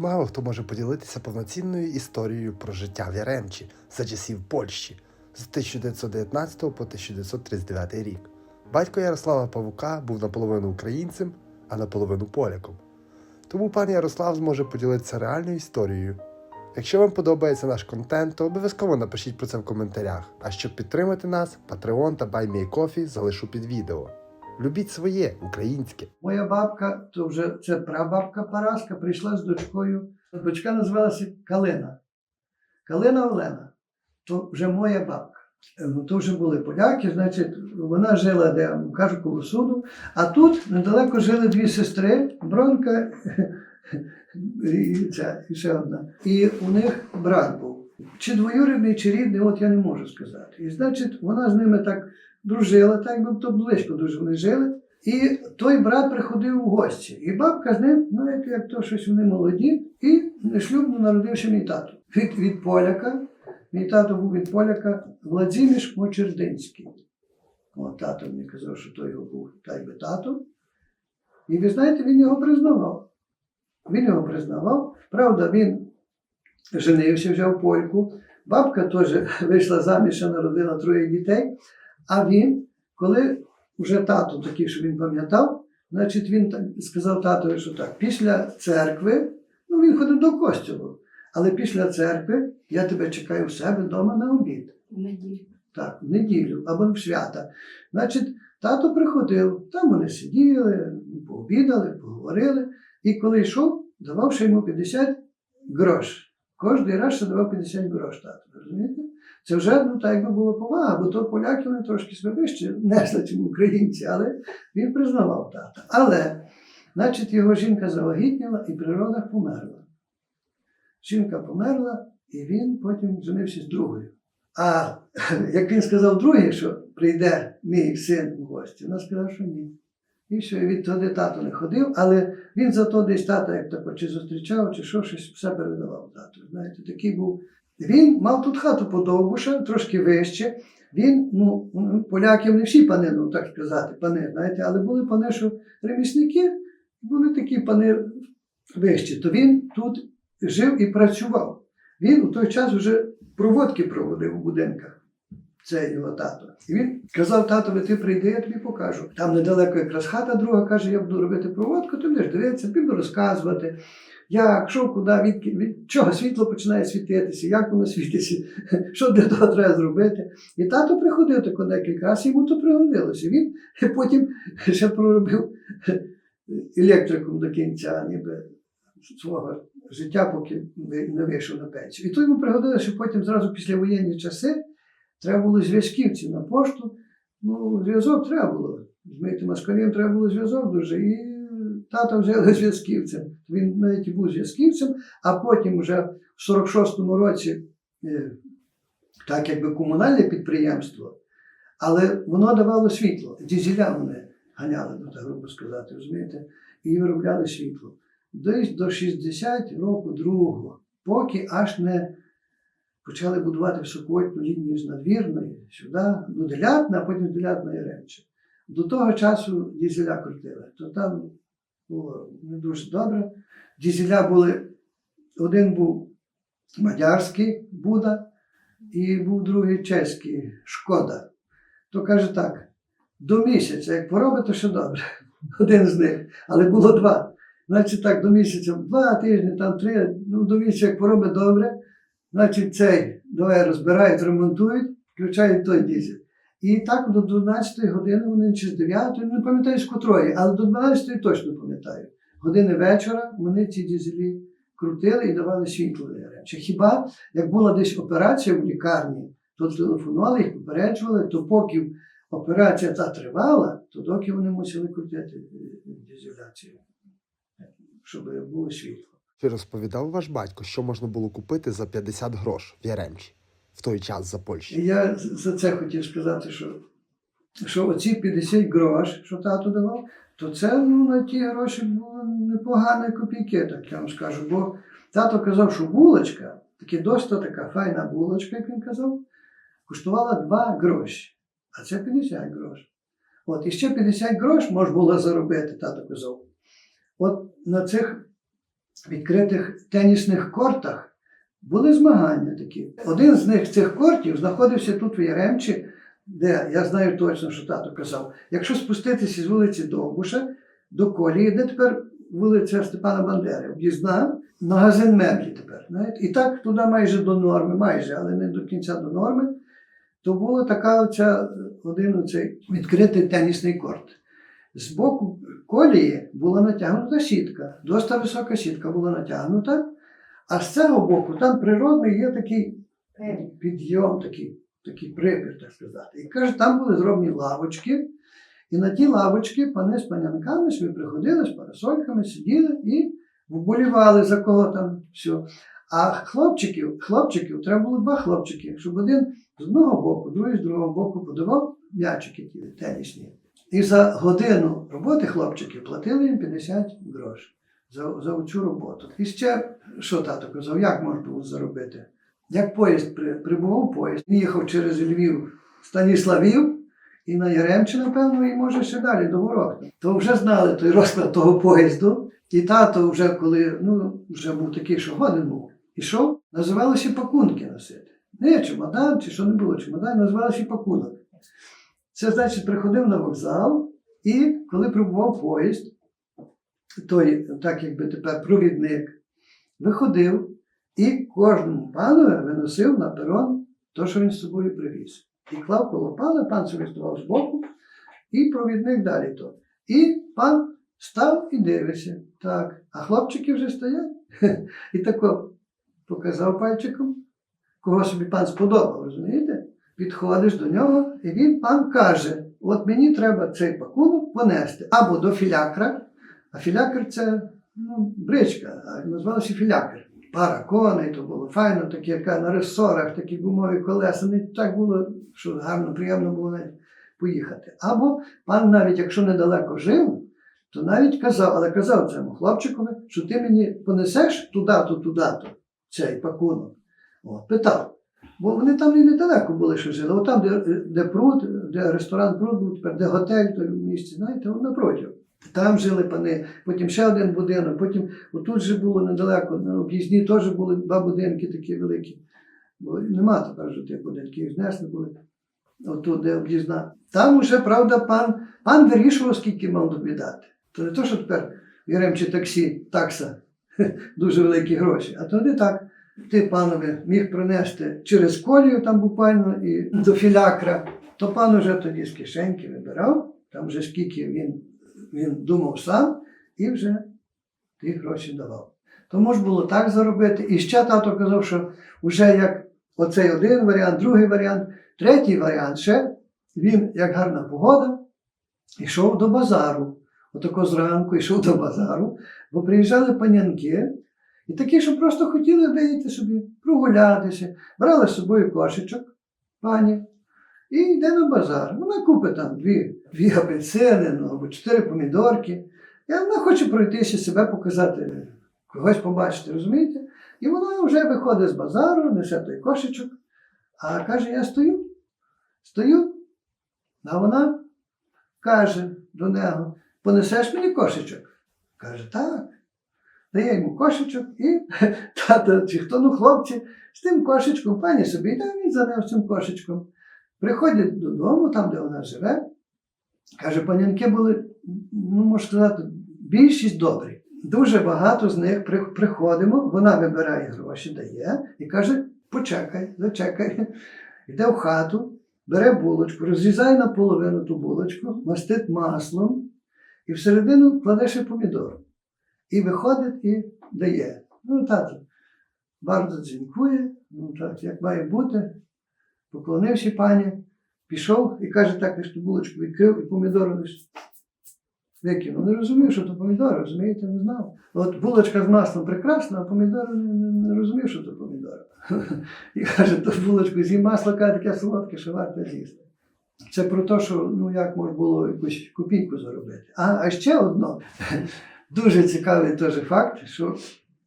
Мало хто може поділитися повноцінною історією про життя в Яремчі за часів Польщі з 1919 по 1939 рік. Батько Ярослава Павука був наполовину українцем, а наполовину поляком. Тому пан Ярослав зможе поділитися реальною історією. Якщо вам подобається наш контент, то обов'язково напишіть про це в коментарях. А щоб підтримати нас, Patreon та BuyMeACoffee залишу під відео. Любіть своє українське. Моя бабка, то вже це прабабка Параска, прийшла з дочкою. Дочка називалася Калина. Калина Олена. То вже моя бабка. Е, Ну, то вже були поляки, значить, вона жила, де я кажу, коло суду. А тут недалеко жили дві сестри, Бронка і, ця, і ще одна. І у них брат був. Чи двоюрідний, чи рідний, от я не можу сказати. І значить, вона з ними так дружила, так би то близько дуже вони жили. І той брат приходив у гості. І бабка з ним, знаєте, як то щось вони молоді, і шлюбно народився мій тато. Від, від поляка. Мій тато був від поляка Владимир Мочердинський. От тато мені казав, що той його був та й би тато. І ви знаєте, він його признавав. Він його признавав. Правда, він женився, взяв польку. Бабка теж вийшла заміж, народила троє дітей. А він, коли вже тато такий, що він пам'ятав, значить він так сказав татові, що так, після церкви, ну він ходив до костюлу, але після церкви я тебе чекаю в себе вдома на обід. В неділю. Так, в неділю або в свята. Значить, тато приходив, там вони сиділи, пообідали, поговорили. І коли йшов, давав ще йому 50 грош. Кожний раз ще давав 50 грош тато. Розумієте? Це вже ну, так якби було повага, бо то поляки вони трошки вище несли, ніж українці, але він признавав тата. Але, значить, його жінка завагітніла і при родах померла. Жінка померла, і він потім женився з другою. А як він сказав другий, що прийде мій син у гості, вона сказала, що ні. І що відтоді тато не ходив, але він зато десь тата, як тако, чи зустрічав, чи що, щось все передавав тату. Знаєте, такий був. Він мав тут хату подовбуша, трошки вище. Він, ну, ну, поляків не всі пани, ну так сказати, пани, знаєте, але були пани, що ремісники, були такі пани вищі. То він тут жив і працював. Він у той час вже проводки проводив у будинках. Це його тато. І він казав, татові, ти прийди, я тобі покажу. Там недалеко якраз хата друга каже, я буду робити проводку, ти будеш дивитися, буду розказувати, як, що, куди, від, від чого світло починає світитися, як воно світиться, що для того треба зробити. І тато приходив тако декілька разів, йому то пригодилося. Він потім ще проробив електриком до кінця, ніби свого життя, поки не вийшов на пенсію. І то йому пригодилося, що потім зразу після воєнні часи треба було зв'язківці на пошту. Ну, зв'язок треба було. Розумієте, москалям треба було зв'язок дуже. І тата взяли зв'язківцем. Він навіть був зв'язківцем, а потім вже в 46-му році, е, так якби комунальне підприємство, але воно давало світло. Дізеля вони ганяли, ну так грубо сказати, розумієте, і виробляли світло. Десь до 60 року другого, поки аж не почали будувати високовольтну лінію з надвірної сюди, до Делятна, а потім Делятної Ремчі. До того часу дізеля крутили. То там було не дуже добре. Дізеля були, один був мадярський Буда, і був другий чеський Шкода. То каже так: до місяця, як поробить, то ще добре. Один з них, але було два. Значить, так, до місяця, два тижні, там три, ну до місяця, як поробить добре, значить цей давай розбирають, ремонтують, включають той дізель. І так до 12 години вони чи з 9, не пам'ятаю з котрої, але до 12 точно пам'ятаю. Години вечора вони ці дізелі крутили і давали світло. Чи хіба як була десь операція в лікарні, то телефонували, їх попереджували, то поки операція та тривала, то доки вони мусили крутити дізеляцію, щоб було світло. Чи розповідав ваш батько, що можна було купити за 50 грош в Яремчі в той час за Польщі? Я за це хотів сказати, що, що оці 50 грош, що тато давав, то це ну, на ті гроші було непогані копійки, так я вам скажу. Бо тато казав, що булочка, таки досить така файна булочка, як він казав, коштувала 2 гроші, а це 50 грош. От, і ще 50 грош можна було заробити, тато казав. От на цих відкритих тенісних кортах були змагання такі. Один з них цих кортів знаходився тут в Яремчі, де я знаю точно, що тато казав, якщо спуститися з вулиці Довбуша до колії, де тепер вулиця Степана Бандери, об'їзна, магазин меблі тепер. Знаєте? І так туди майже до норми, майже, але не до кінця до норми, то була така оця, один оцей відкритий тенісний корт. З боку колії була натягнута сітка, досить висока сітка була натягнута, а з цього боку там природний є такий підйом, такий, такий припір, так сказати. І каже, там були зроблені лавочки, і на ті лавочки пани з панянками собі приходили з парасольками, сиділи і вболівали за кого там все. А хлопчиків, хлопчиків, треба було два хлопчики, щоб один з одного боку, другий з другого боку подавав м'ячики ті тенісні. І за годину роботи хлопчиків платили їм 50 грошей за, за цю роботу. І ще, що тато казав, як можна було заробити? Як поїзд прибував поїзд, він їхав через Львів, Станіславів і на Яремче, напевно, і може ще далі до Ворохти. То вже знали той розклад того поїзду. І тато вже коли ну, вже був такий, що годин був, ішов, називалося пакунки носити. Не чемодан, чи що не було чемодан, називалося пакунок. Це значить, приходив на вокзал, і коли прибував поїзд, той, так якби тепер провідник, виходив і кожному панові виносив на перон те, що він з собою привіз. І клав коло пана, пан собі ставав збоку, і провідник далі то. І пан став і дивиться. Так, а хлопчики вже стоять. І тако показав пальчиком, кого собі пан сподобав, розумієте? Підходиш до нього, і він пан каже: от мені треба цей пакунок понести або до філякра, а філякр це ну, бричка, а називалося філякр. Пара коней, то було файно, таке, яка на ресорах, такі гумові колеса. Не так було, що гарно, приємно було навіть поїхати. Або пан, навіть якщо недалеко жив, то навіть казав, але казав цьому хлопчикові, що ти мені понесеш туди-то, туди-то цей пакунок. От, питав. Бо вони там і недалеко були, що жили. От там, де, де пруд, де ресторан пруд був, тепер де готель, той в місті, знаєте, от напроти. Там жили пани, потім ще один будинок, потім отут же було недалеко, на об'їзні теж були два будинки такі великі. Бо нема тепер вже тих будинків, знесли були. Отут, де об'їзна. Там уже, правда, пан, пан вирішував, скільки мав тобі дати. То не то, що тепер в таксі, такса, дуже великі гроші, а то не так. Ти, панове, міг пронести через колію там буквально і до філякра, то пан уже тоді з кишеньки вибирав, там вже скільки він, він думав сам і вже ті гроші давав. Тому ж було так заробити. І ще тато казав, що вже як оцей один варіант, другий варіант, третій варіант ще він, як гарна погода, йшов до базару. Отако зранку йшов до базару, бо приїжджали панянки, і такі, що просто хотіли вийти собі, прогулятися, брали з собою кошечок, пані, і йде на базар. Вона купить там дві, дві апельсини, ну, або чотири помідорки. І вона хоче пройтися, себе показати, когось побачити, розумієте? І вона вже виходить з базару, несе той кошечок, а каже: Я стою, стою. А вона каже до нього: понесеш мені кошечок? Каже, так. Дає йому кошечок і тато, чи хто, ну хлопці, з тим кошечком, пані собі йде, він за нею з цим кошечком. Приходять додому, там, де вона живе. Каже, панянки були, ну можна сказати, більшість добрі. Дуже багато з них приходимо, вона вибирає гроші, дає і каже: почекай, зачекай. Йде в хату, бере булочку, розрізає наполовину ту булочку, мастить маслом і всередину кладе ще помідор. І виходить і дає. Ну, тато, bardzo dziękuję, ну так, як має бути. Поклонився пані, пішов і каже, так, лиш ту булочку відкрив і помідори викинув. Не розумів, що то помідори, розумієте, не знав. От булочка з маслом прекрасна, а помідори не, розумів, що то помідори. І каже, то булочку з'їв масло, каже, таке солодке, що варто з'їсти. Це про те, що ну як можна було якусь копійку заробити. А, а ще одно дуже цікавий теж факт, що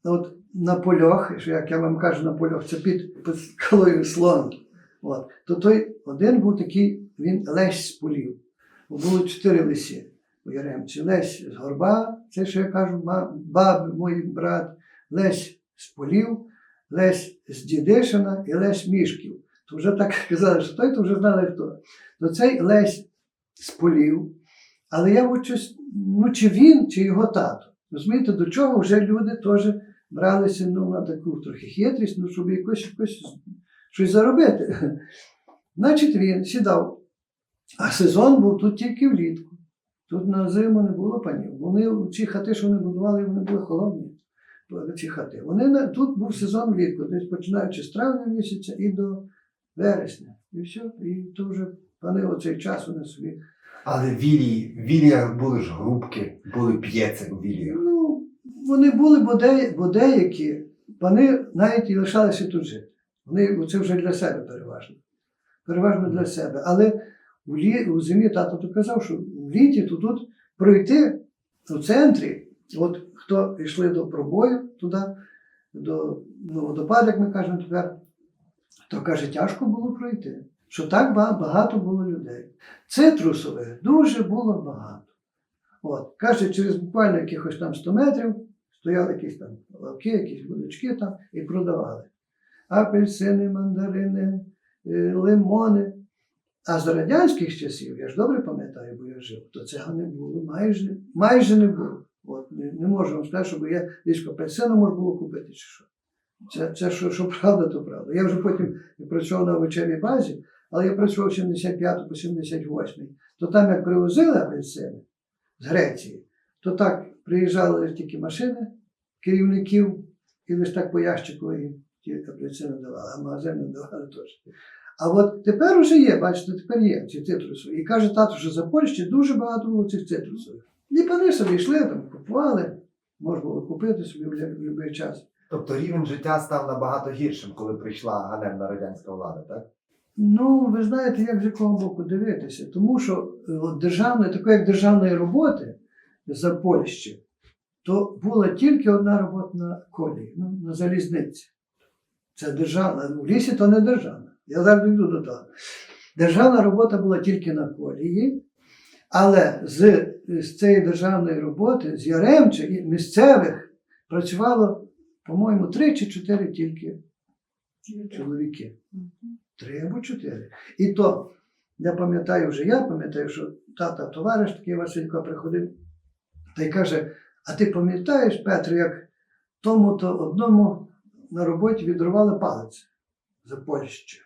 от на польох, що як я вам кажу, на польох, це під, під скалою слон. От, то той один був такий, він Лесь з полів. Було чотири лисі у Яремці. Лесь з горба, це що я кажу, баб, мій брат, Лесь з полів, Лесь з Дідишина і Лесь Мішків. То вже так казали, що той, то вже знали хто. То цей Лесь з полів, але я от ну чи він, чи його тато. Розумієте, до чого вже люди теж бралися ну, на таку трохи хитрість, ну, щоб якось, якось щось заробити. Значить, він сідав. А сезон був тут тільки влітку. Тут на зиму не було панів. Вони ці хати, що вони будували, вони були холодні. Ці хати. Вони тут був сезон влітку, десь починаючи з травня місяця і до вересня. І все. І то вже пани оцей час вони собі. Але вілії, в віліях були ж грубки, були п'єци у віліях. Ну, вони були, бо, де, бо деякі пани навіть і лишалися тут жити. Вони це вже для себе переважно. Переважно для себе. Але у, лі, у зимі тато то казав, що в літі то тут пройти у центрі, от хто йшли до пробою туди, до ну, водопад, як ми кажемо тепер, то каже, тяжко було пройти. Що так багато було людей. Цитрусових дуже було багато. От, каже, через буквально якихось там 100 метрів стояли якісь там лавки, якісь будочки там і продавали. Апельсини, мандарини, е, лимони. А з радянських часів, я ж добре пам'ятаю, бо я жив, то цього не було, майже, майже не було. От, не, не можу вам сказати, щоб я десь апельсину можна було купити чи що. Це, це що, що правда, то правда. Я вже потім працював на овочевій базі, але я працював з 75 по 78. То там, як привозили апельсини з Греції, то так приїжджали тільки машини керівників, і лише так по ящику їм ті апельсини давали, а магазини давали теж. А от тепер уже є, бачите, тепер є ці цитрусові. І каже тато, що за Польщі дуже багато було цих цитрусових. І пани собі йшли, там купували, можна було купити собі в будь-який час. Тобто рівень життя став набагато гіршим, коли прийшла ганебна радянська влада, так? Ну, ви знаєте, як з якого боку дивитися. Тому що е, державної, такої як державної роботи за Польщі, то була тільки одна робота на колії, ну, на залізниці. Це державна, ну, в лісі то не державна. Я зараз йду до того. Державна робота була тільки на колії, але з, з цієї державної роботи, з Яремче і місцевих працювало, по-моєму, три чи чотири тільки чоловіки. Три або чотири. І то, я пам'ятаю вже, я пам'ятаю, що тата товариш такий Василько приходив та й каже: А ти пам'ятаєш, Петро, як тому-то одному на роботі відрували палець за Польщу?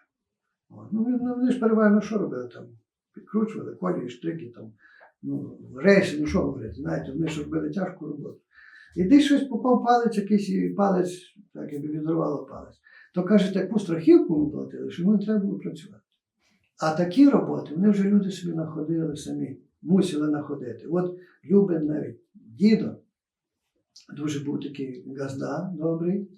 Ну, вони- вони ж переважно що робили там? Підкручували колії, штрики, там, ну, рейси, ну що говорити, знаєте, вони ж робили тяжку роботу. І десь щось попав палець, якийсь і палець, так якби відрувало палець то каже, таку страхівку ми платили, що йому не треба було працювати. А такі роботи вони вже люди собі знаходили самі, мусили знаходити. От Любин навіть дідо дуже був такий газда добрий,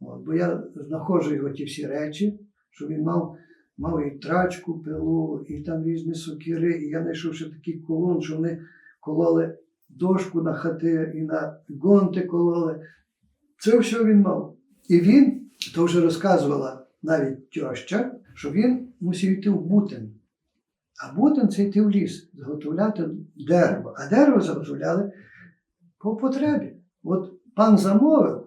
от, бо я знаходжу його ті всі речі, що він мав, мав і трачку, пилу, і там різні сокири, і я знайшов ще такий колон, що вони кололи дошку на хати і на гонти кололи. Це все він мав. І він то вже розказувала навіть тьоща, що він мусив йти в Бутин. А Бутин це йти в ліс, заготовляти дерево. А дерево заготовляли по потребі. От пан замовив,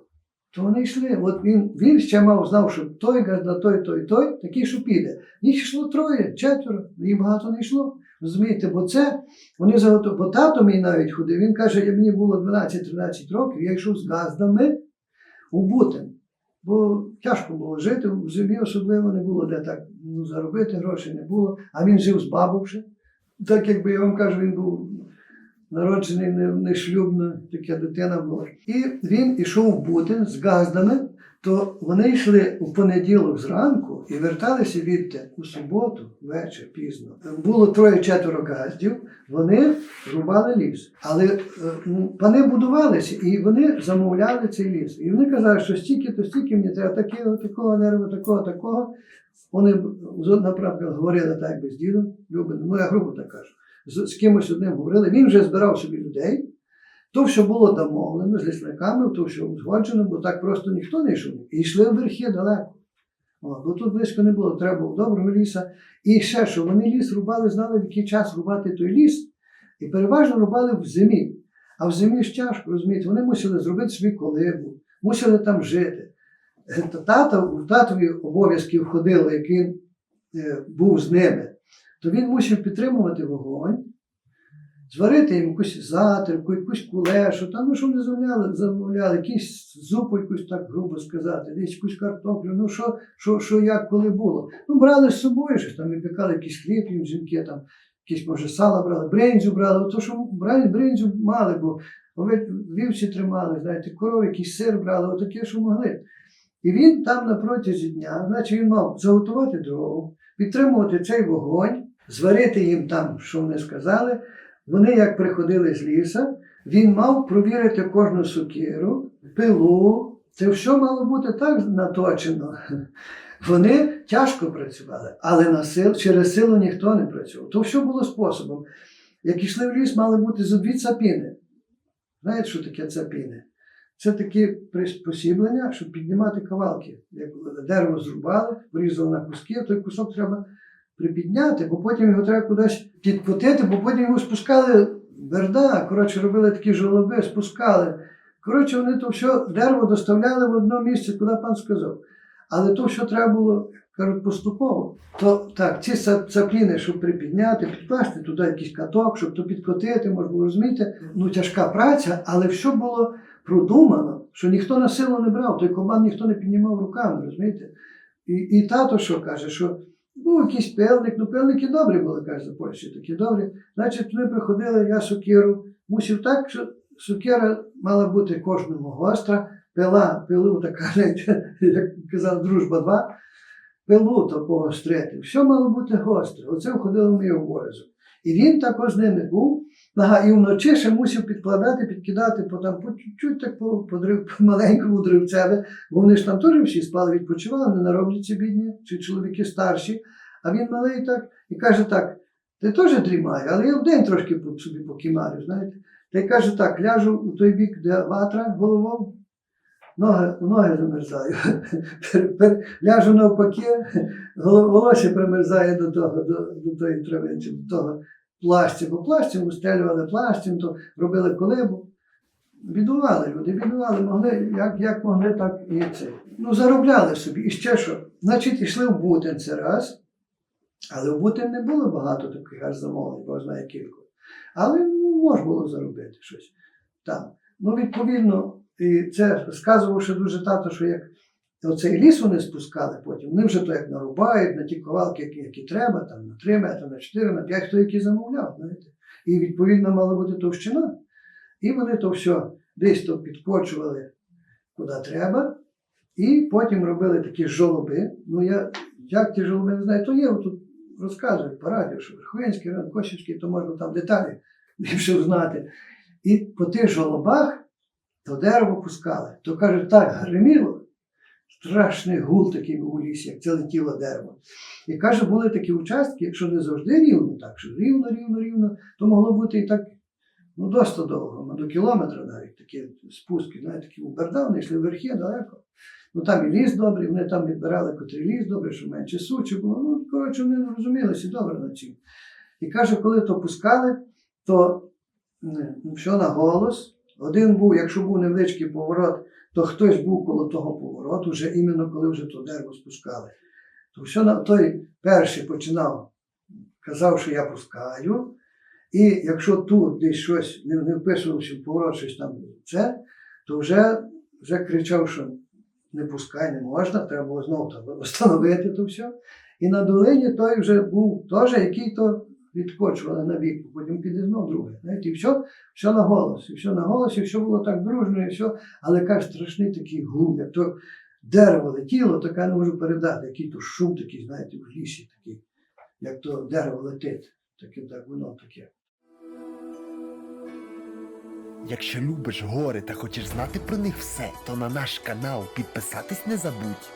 то вони йшли. От він, він ще мав знав, що той газда, той, той, той, такий, що піде. Їх йшло троє, четверо, їх багато не йшло. Розумієте, бо це вони заготовили. Бо тато мій навіть ходив. Він каже, як мені було 12-13 років, я йшов з газдами у Бутин. Бо тяжко було жити, в зимі особливо не було де так ну, заробити, грошей не було. А він жив з бабу. Так якби я вам кажу, він був народжений не, не шлюбно, така дитина була. І він ішов в Бутин з газдами, то вони йшли у понеділок зранку і верталися відти у суботу, вечір, пізно. Було троє-четверо газдів, вони рубали ліс. Але е, ну, пани будувалися і вони замовляли цей ліс. І вони казали, що стільки, то стільки мені треба такого, такого дерева, такого, такого. Вони наприклад, говорили так без діду, ну я грубо так кажу. З, з кимось одним говорили, він вже збирав собі людей. То, що було домовлено з лісниками, то, що узгоджено, бо так просто ніхто не йшов. І йшли в верхи далеко. О, бо тут близько не було, треба було доброго ліса. І ще що вони ліс рубали, знали, в який час рубати той ліс, і переважно рубали в зимі. А в зимі ж тяжко, розумієте, вони мусили зробити собі колибу, мусили там жити. Е, та Тато, в татові обов'язки входило, як він е, був з ними, то він мусив підтримувати вогонь, зварити їм якусь затривку, якусь кулешу, там, ну, що вони замовляли, замовляли, якусь зупу, якусь так грубо сказати, десь якусь картоплю, ну що, що, що як коли було. Ну, брали з собою щось, там випікали якийсь хліб, жінки, там, якісь, може, сало брали, бринзю брали, то, що брали, бринзю мали, бо вівці тримали, знаєте, корови, якийсь сир брали, отаке, що могли. І він там на протязі дня, значить він мав заготувати дров, підтримувати цей вогонь, зварити їм там, що вони сказали. Вони, як приходили з ліса, він мав провірити кожну сукіру, пилу. Це все мало бути так наточено. Вони тяжко працювали, але на сил, через силу ніхто не працював. То все було способом. Як йшли в ліс, мали бути зо дві цапіни. Знаєте, що таке цапіни? Це такі приспосіблення, щоб піднімати кавалки. Як дерево зрубали, порізали на куски, той кусок треба припідняти, бо потім його треба кудись підкотити, бо потім його спускали верда, коротше, робили такі жолоби, спускали. Коротше, вони то все дерево доставляли в одне місце, куди пан сказав. Але то, що треба було, кажуть, поступово. То так, ці цапліни, щоб припідняти, підкласти туди якийсь каток, щоб то підкотити, можна було розуміти. Ну, тяжка праця, але все було продумано, що ніхто на силу не брав, той команд ніхто не піднімав руками, розумієте? І, і тато що каже, що був якийсь певник, ну певники добрі були, каже, в Польщі такі добрі. Значить, ми приходили, я сокиру, мусив так, що сукера мала бути кожному гостра, пила, пилу така, як казав, дружба два, пилу то погострити. Все мало бути гостре. Оце входило в мій обов'язок. І він також з ними був. І вночі ще мусив підкладати, підкидати по там по чуть-чуть так по, по, по маленькому древцеві, бо вони ж там теж всі спали, відпочивали, не нароблять ці бідні, чи чоловіки старші. А він малий так і каже так: ти теж дрімай, але я вдень трошки собі покімарю, знаєте. Та й каже так: ляжу у той бік, де ватра головою, ноги, ноги замерзаю. Ляжу навпаки, волосся примерзає до того, до, до тої трави, чи до того плащі, бо плащем устелювали плащем, то робили колибу. Бідували люди, бідували, могли, як, як могли, так і це. Ну, заробляли собі. І ще що? Значить, йшли в Бутин це раз. Але в Бутин не було багато таких аж замовлень, бо знає кілька. Але ну, можна було заробити щось там. Ну, відповідно, і це сказував ще дуже тато, що як оцей ліс вони спускали потім, вони вже то як нарубають на ті ковалки, які, які треба, там на 3 метри, на 4, на 5, хто який замовляв, знаєте. І відповідно мала бути товщина. І вони то все десь то підкочували куди треба, і потім робили такі жолоби. Ну, я як ті жолоби не знаю, то є тут розказують по радіо, що Верховенський район, Косівський, то можна там деталі більше знати. І по тих жолобах то дерево пускали. То кажуть, так гриміло, страшний гул такий був у лісі, як це летіло дерево. І каже, були такі участки, якщо не завжди рівно, так що рівно, рівно, рівно, то могло бути і так ну, досить довго, ну, до кілометра навіть такі спуски, знаєте, такі у Берда, йшли верхи далеко. Ну там і ліс добрий, вони там відбирали котрий ліс добрий, щоб менше сучі було. Ну, коротше, вони розумілися добре на цим. І каже, коли то пускали, то м, все на голос. Один був, якщо був невеличкий поворот, то хтось був коло того повороту, вже іменно коли вже то дерево спускали. То все на той перший починав, казав, що я пускаю. І якщо тут десь щось не, не вписувався в поворот, щось там це, то вже, вже кричав, що не пускай, не можна, треба було знову встановити то все. І на долині той вже був теж, який то відкочували на бік, потім піде знов другий. Знаєте, і все, все на голос, і все на голос, і все було так дружно, і все. Але каже, страшний такий гул, як то дерево летіло, то я не можу передати, який то шум такий, знаєте, в лісі такий, як то дерево летить. Таке так воно таке. Якщо любиш гори та хочеш знати про них все, то на наш канал підписатись не забудь.